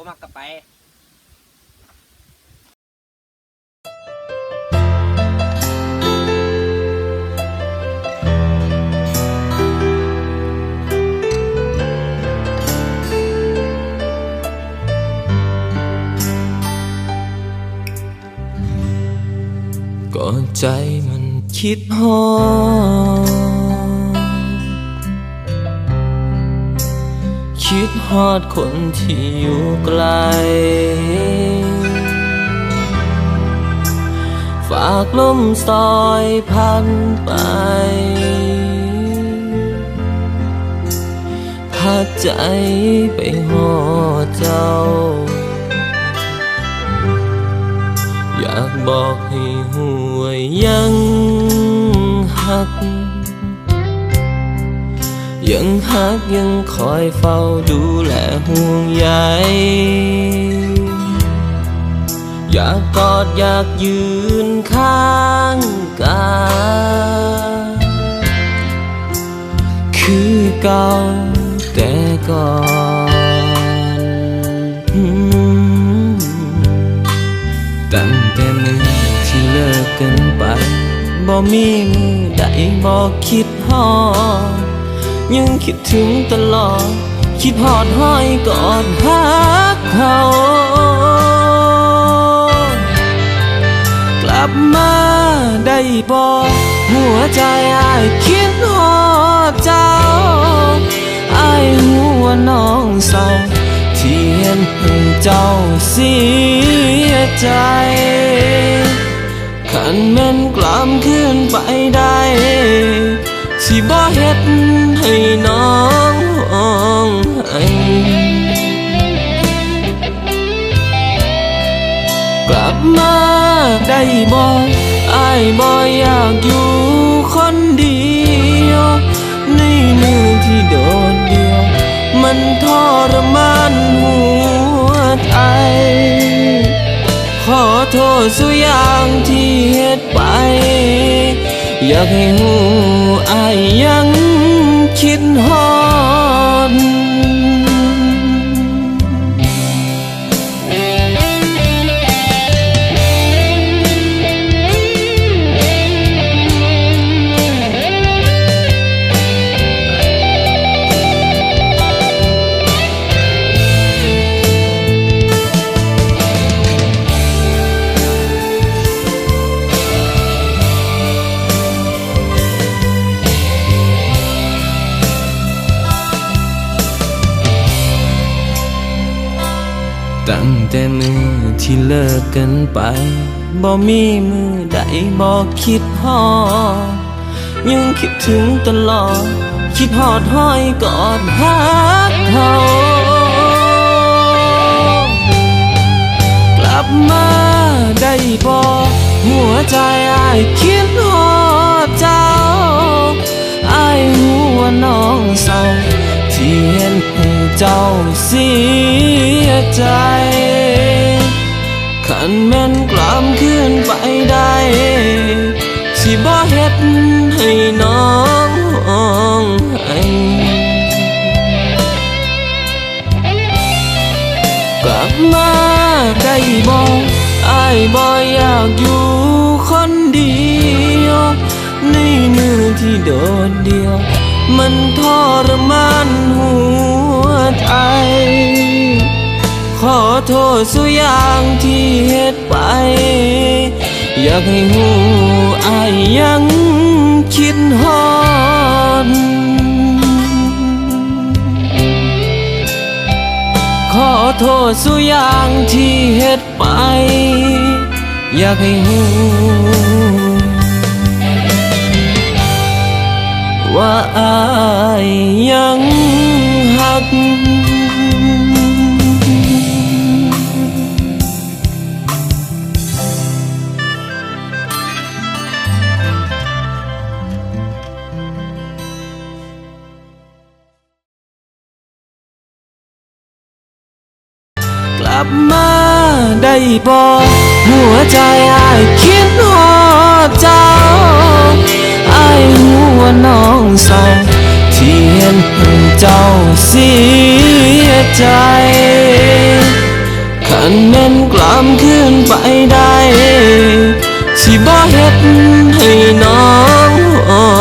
บ่มักก็ไปก็ใจมันคิดฮอด ฮอดคนที่อยู่ไกล ฝากลมซอยพันไปพาใจไปหอดเจ้า อยากบอกให้หัวยังหัก ยังหักยังคอยเฝ้าดูแลห่วงใยอยากกอดอยากยืนข้างกายคือเก่าแต่ก่อนตั้งแต่มือที่เลิกกันไปบ่มีมือใดบ่คิดฮอด ยังคิดถึงตลอด คิดฮอดห้อยกอดฮักเขากลับมาได้บ่หัวใจอายคิดฮอดเจ้าอายหัวน้องเศร้าที่เห็นหเจ้าเสียใจขันแม่นกล้ำขึ้นไปได้ สิบ่เฮ็ดให้น้องห้องให้กลับมาได้บ่อายบ่อยากอยู่คนเดียวในมือที่โดดเดียว มันทรมานหัวใจขอโทษสุอย่างที่เฮ็ดไป อยากให้หู ตั้งแต่มือที่เลิกกันไปบ่มีมือใดบ่คิดฮอดยังคิดถึงตลอด คิดฮอดห้อยกอดฮักเขากลับมาได้บ่หัวใจอายคิดฮอดเจ้าอายหัวน้องเศร้าที่เห็นให้เจ้าเสีย ใจ ขันแม่นกล้ำขึ้นไปได้ สิบ่เฮ็ดให้น้องห้องให้กลับมาได้บ่อายบ่อยากอยู่คนเดียว ในมือที่โดดเดียว มันทรมานหัวใจ ขอโทษสุอย่างที่เฮ็ดไป อยากให้หูอายยังคิดฮอดขอโทษสุอย่างที่เฮ็ดไป อยากให้หูว่าอายยังหัก ลับมาได้บ่หัวใจอายคิดฮอดเจ้าอายหัวน้องเศร้าที่เห็นเจ้าเสียใจขันแม่นกลามขึ้นไปได้ สิบ่เฮ็ดให้น้องห้อ